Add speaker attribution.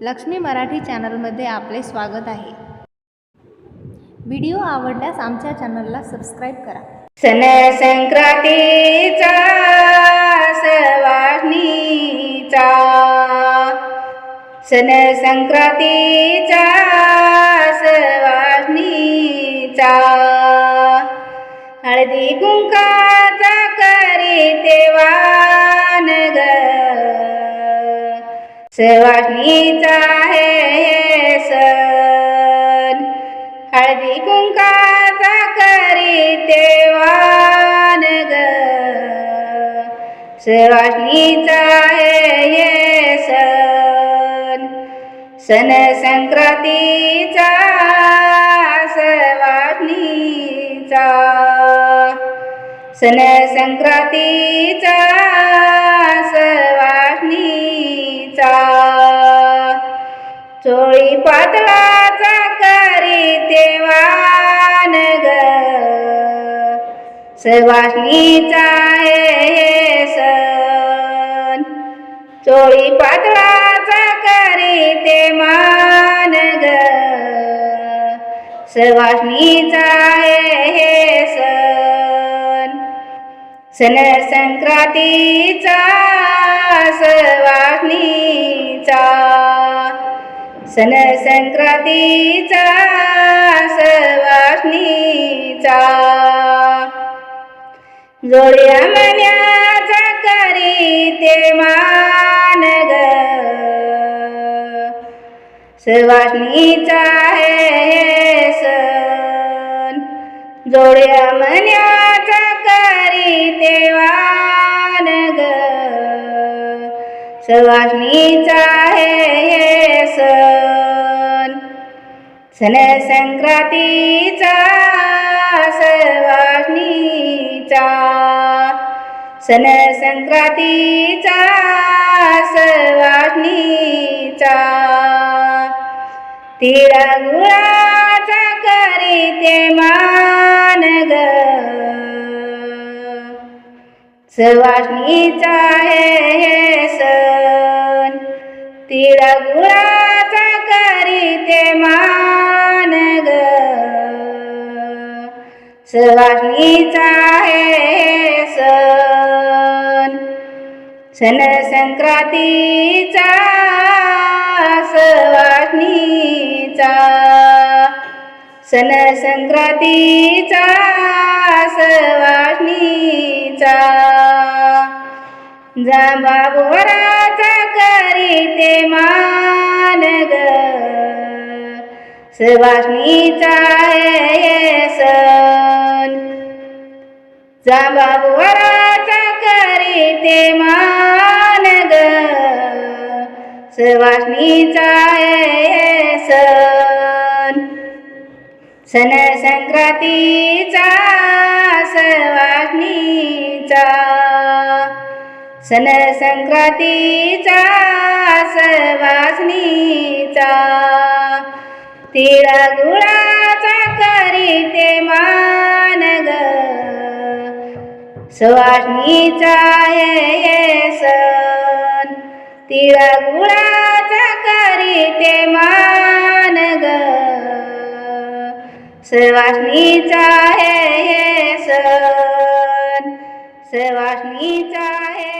Speaker 1: लक्ष्मी मराठी चॅनलमध्ये आपले स्वागत आहे. व्हिडिओ आवडल्यास आमच्या चॅनलला सबस्क्राईब करा.
Speaker 2: सन संक्रांतीचा सवारणीचा सन संक्रांतीचा सवारणीचा. हळदी कुंकाचा करी तेवान ग सवारणीचा हे सण. हळदी कुंकाचा करी देवान ग. सवासणीचा हे सण. सन संक्रांतीचा सवासणीचा सन संक्रांतीचा सवासणीचा चोळी पातळाचा करी देवान ग. सवासणीचा हे सन चोळी पातळाचा करी ते मान ग सवासणीचा हे सन संक्रांतीचा सवासनीचा सन संक्रांतीचा सवासनीचा जोड्या मन्याचा करी ते मान ग. सवासणीचा हे स जोड्या मन्याचा करी देवान ग सवासणीचा हे सण. सन संक्रांतीचा सवासणीचा सन संक्रांतीचा सवासणीचा तिळा गुळा करी ते मान ग. सवासणीचा हे सण. तिळगुळाचा करी ते मान ग. सवासणीचा हे सण. सन संक्रांतीचा सवासणीचा. सन संक्रांतीचा सवासणीचा. जांबा बोराचा करी ते मान ग. सवासणीचा हे सण. जांबा बोराचा करी ते मान ग. सवासणीचा हे सण. सन संक्रांतीचा सवासणीचा सन संक्रांतीचा सवासणीचा तिळा गुळाचा करी ते मान ग. सवासणीचा ये सण. तिळा गुळाचा करी ते मान सवासणीचा हे सण. सवासणीचा हे